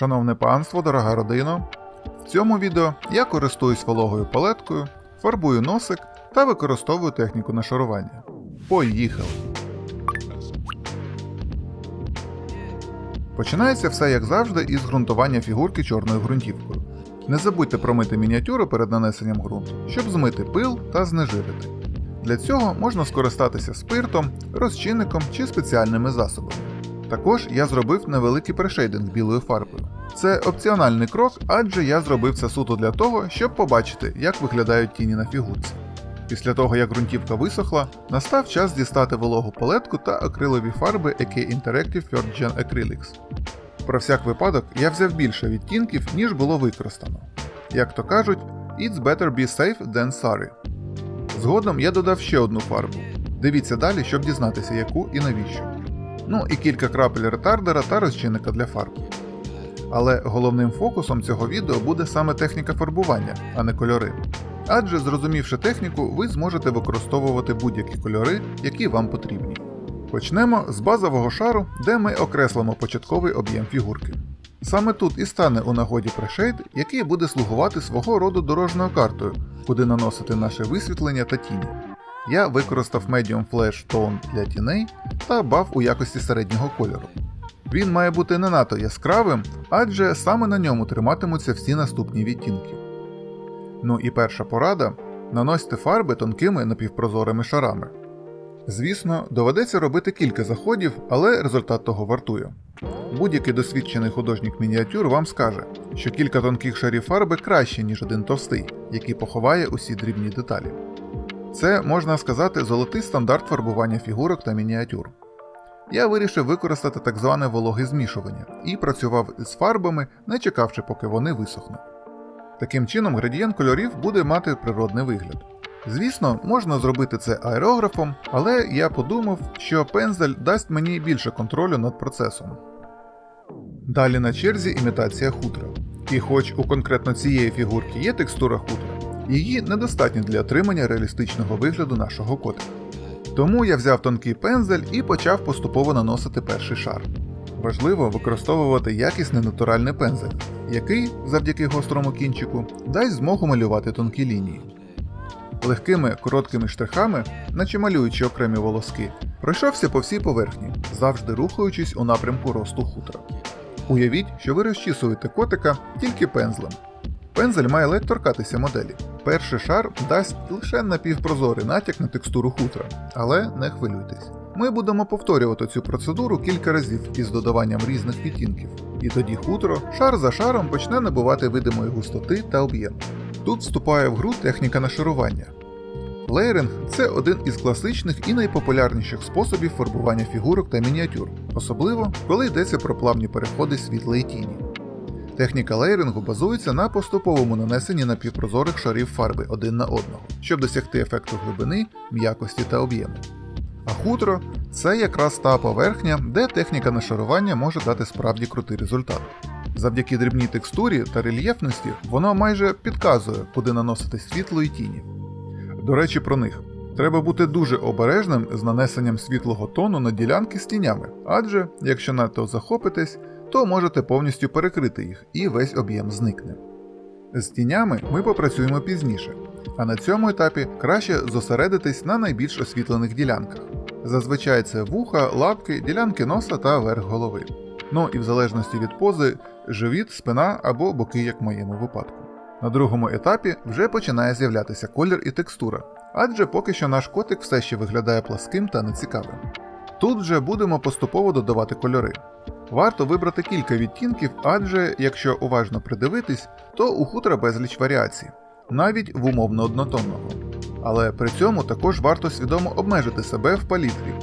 Шановне панство, дорога родино! В цьому відео я користуюсь вологою палеткою, фарбую носик та використовую техніку нашарування. Поїхали! Починається все як завжди із ґрунтування фігурки чорною ґрунтівкою. Не забудьте промити мініатюру перед нанесенням ґрунту, щоб змити пил та знежирити. Для цього можна скористатися спиртом, розчинником чи спеціальними засобами. Також я зробив невеликий прешейдинг білою фарбою. Це опціональний крок, адже я зробив це суто для того, щоб побачити, як виглядають тіні на фігурці. Після того, як ґрунтівка висохла, настав час дістати вологу палетку та акрилові фарби AK Interactive 3rd Gen Acrylics. Про всяк випадок я взяв більше відтінків, ніж було використано. Як то кажуть, it's better be safe than sorry. Згодом я додав ще одну фарбу. Дивіться далі, щоб дізнатися, яку і навіщо. Ну і кілька крапель ретардера та розчинника для фарб. Але головним фокусом цього відео буде саме техніка фарбування, а не кольори. Адже зрозумівши техніку, ви зможете використовувати будь-які кольори, які вам потрібні. Почнемо з базового шару, де ми окреслимо початковий об'єм фігурки. Саме тут і стане у нагоді прешейд, який буде слугувати свого роду дорожньою картою, куди наносити наше висвітлення та тіні. Я використав Medium Flash Tone для тіней та баф у якості середнього кольору. Він має бути не надто яскравим, адже саме на ньому триматимуться всі наступні відтінки. Ну і перша порада наносьте фарби тонкими напівпрозорими шарами. Звісно, доведеться робити кілька заходів, але результат того вартує. Будь-який досвідчений художник мініатюр вам скаже, що кілька тонких шарів фарби краще, ніж один товстий, який поховає усі дрібні деталі. Це можна сказати золотий стандарт фарбування фігурок та мініатюр. Я вирішив використати так зване вологе змішування і працював з фарбами, не чекавши, поки вони висохнуть. Таким чином, градієнт кольорів буде мати природний вигляд. Звісно, можна зробити це аерографом, але я подумав, що пензель дасть мені більше контролю над процесом. Далі на черзі імітація хутра. І хоч у конкретно цієї фігурки є текстура хутра, її недостатньо для отримання реалістичного вигляду нашого котика. Тому я взяв тонкий пензель і почав поступово наносити перший шар. Важливо використовувати якісний натуральний пензель, який, завдяки гострому кінчику, дасть змогу малювати тонкі лінії. Легкими короткими штрихами, наче малюючи окремі волоски, пройшовся по всій поверхні, завжди рухаючись у напрямку росту хутра. Уявіть, що ви розчісуєте котика тільки пензлем. Пензель має ледь торкатися моделі. Перший шар дасть лише напівпрозорий натяк на текстуру хутра, але не хвилюйтесь. Ми будемо повторювати цю процедуру кілька разів із додаванням різних відтінків, і тоді хутро шар за шаром почне набувати видимої густоти та об'єму. Тут вступає в гру техніка нашарування. Лейринг це один із класичних і найпопулярніших способів фарбування фігурок та мініатюр, особливо коли йдеться про плавні переходи світла і тіні. Техніка лейрингу базується на поступовому нанесенні напівпрозорих шарів фарби один на одного, щоб досягти ефекту глибини, м'якості та об'єму. А хутро це якраз та поверхня, де техніка нашарування може дати справді крутий результат. Завдяки дрібній текстурі та рельєфності воно майже підказує, куди наносити світло і тіні. До речі, про них. Треба бути дуже обережним з нанесенням світлого тону на ділянки з тінями, адже, якщо надто захопитесь, то можете повністю перекрити їх і весь об'єм зникне. З тінями ми попрацюємо пізніше, а на цьому етапі краще зосередитись на найбільш освітлених ділянках. Зазвичай це вуха, лапки, ділянки носа та верх голови. Ну і в залежності від пози, живіт, спина або боки, як в моєму випадку. На другому етапі вже починає з'являтися колір і текстура, адже поки що наш котик все ще виглядає пласким та нецікавим. Тут вже будемо поступово додавати кольори. Варто вибрати кілька відтінків, адже якщо уважно придивитись, то у хутра безліч варіацій, навіть в умовно однотонного. Але при цьому також варто свідомо обмежити себе в палітрі.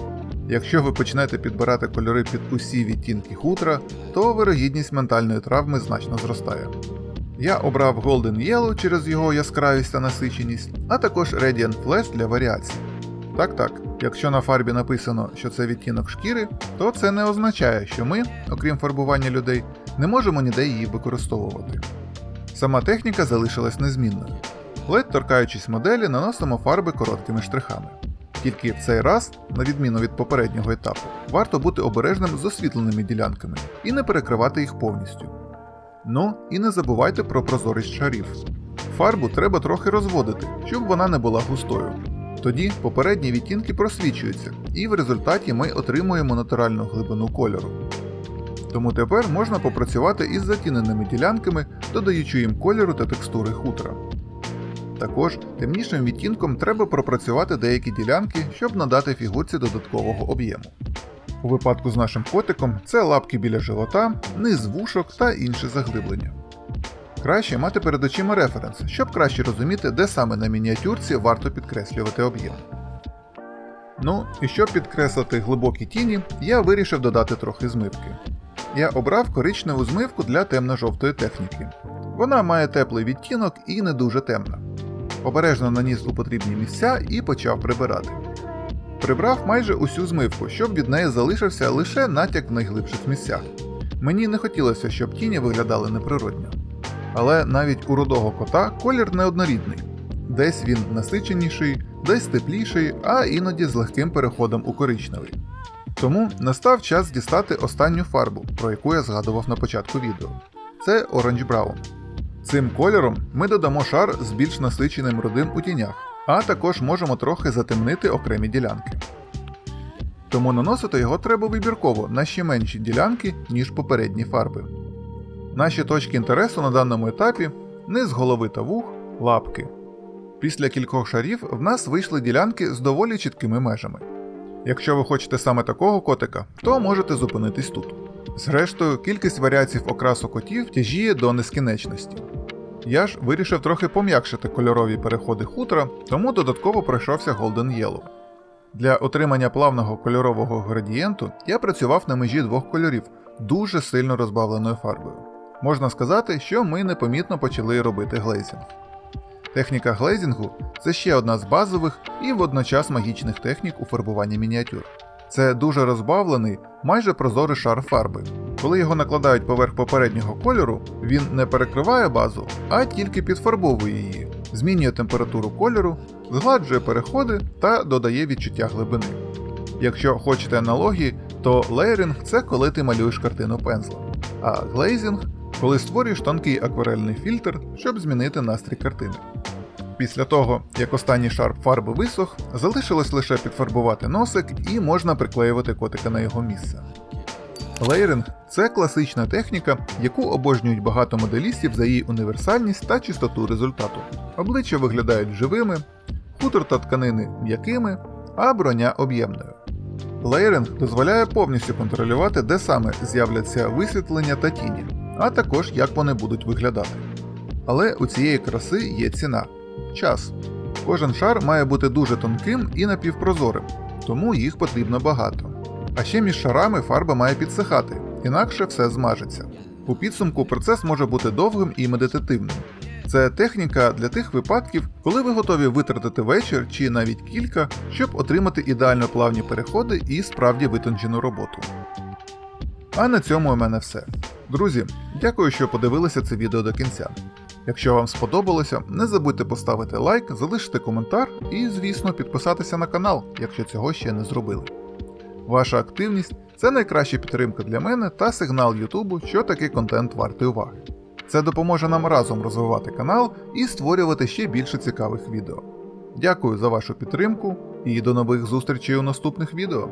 Якщо ви почнете підбирати кольори під усі відтінки хутра, то вирогідність ментальної травми значно зростає. Я обрав Golden Yellow через його яскравість та насиченість, а також Radiant Flash для варіацій. Так так, якщо на фарбі написано, що це відтінок шкіри, то це не означає, що ми, окрім фарбування людей, не можемо ніде її використовувати. Сама техніка залишилась незмінною. Ледь торкаючись моделі, наносимо фарби короткими штрихами. Тільки в цей раз, на відміну від попереднього етапу, варто бути обережним з освітленими ділянками і не перекривати їх повністю. Ну і не забувайте про прозорість шарів. Фарбу треба трохи розводити, щоб вона не була густою. Тоді попередні відтінки просвічуються, і в результаті ми отримуємо натуральну глибину кольору. Тому тепер можна попрацювати із затіненими ділянками, додаючи їм кольору та текстури хутра. Також темнішим відтінком треба пропрацювати деякі ділянки, щоб надати фігурці додаткового об'єму. У випадку з нашим котиком це лапки біля живота, низ вушок та інші заглиблення. Краще мати перед очима референс, щоб краще розуміти, де саме на мініатюрці варто підкреслювати об'єм. Ну, і щоб підкреслити глибокі тіні, я вирішив додати трохи змивки. Я обрав коричневу змивку для темно-жовтої техніки. Вона має теплий відтінок і не дуже темна. Обережно наніс у потрібні місця і почав прибирати. Прибрав майже усю змивку, щоб від неї залишився лише натяк в найглибших місцях. Мені не хотілося, щоб тіні виглядали неприродньо. Але навіть у рудого кота колір неоднорідний. Десь він насиченіший, десь тепліший, а іноді з легким переходом у коричневий. Тому настав час дістати останню фарбу, про яку я згадував на початку відео. Це Orange Brown. Цим кольором ми додамо шар з більш насиченим рудим у тінях, а також можемо трохи затемнити окремі ділянки. Тому наносити його треба вибірково на ще менші ділянки, ніж попередні фарби. Наші точки інтересу на даному етапі низ голови та вух, лапки. Після кількох шарів в нас вийшли ділянки з доволі чіткими межами. Якщо ви хочете саме такого котика, то можете зупинитись тут. Зрештою, кількість варіацій окрасу котів тяжіє до нескінченності. Я ж вирішив трохи пом'якшити кольорові переходи хутра, тому додатково пройшовся Golden Yellow. Для отримання плавного кольорового градієнту я працював на межі двох кольорів дуже сильно розбавленою фарбою. Можна сказати, що ми непомітно почали робити глейзінг. Техніка глейзінгу це ще одна з базових і водночас магічних технік у фарбуванні мініатюр. Це дуже розбавлений, майже прозорий шар фарби. Коли його накладають поверх попереднього кольору, він не перекриває базу, а тільки підфарбовує її, змінює температуру кольору, згладжує переходи та додає відчуття глибини. Якщо хочете аналогії, то лейеринг це коли ти малюєш картину пензлем, а глейзінг коли створюєш тонкий акварельний фільтр, щоб змінити настрій картини. Після того, як останній шар фарби висох, залишилось лише підфарбувати носик і можна приклеювати котика на його місце. Лейеринг це класична техніка, яку обожнюють багато моделістів за її універсальність та чистоту результату. Обличчя виглядають живими, хутор та тканини м'якими, а броня об'ємною. Лейеринг дозволяє повністю контролювати, де саме з'являться висвітлення та тіні, а також як вони будуть виглядати. Але у цієї краси є ціна час. Кожен шар має бути дуже тонким і напівпрозорим, тому їх потрібно багато. А ще між шарами фарба має підсихати, інакше все змажеться. У підсумку процес може бути довгим і медитативним. Це техніка для тих випадків, коли ви готові витратити вечір чи навіть кілька, щоб отримати ідеально плавні переходи і справді витончену роботу. А на цьому у мене все. Друзі, дякую, що подивилися це відео до кінця. Якщо вам сподобалося, не забудьте поставити лайк, залишити коментар і, звісно, підписатися на канал, якщо цього ще не зробили. Ваша активність це найкраща підтримка для мене та сигнал Ютубу, що такий контент вартий уваги. Це допоможе нам разом розвивати канал і створювати ще більше цікавих відео. Дякую за вашу підтримку і до нових зустрічей у наступних відео.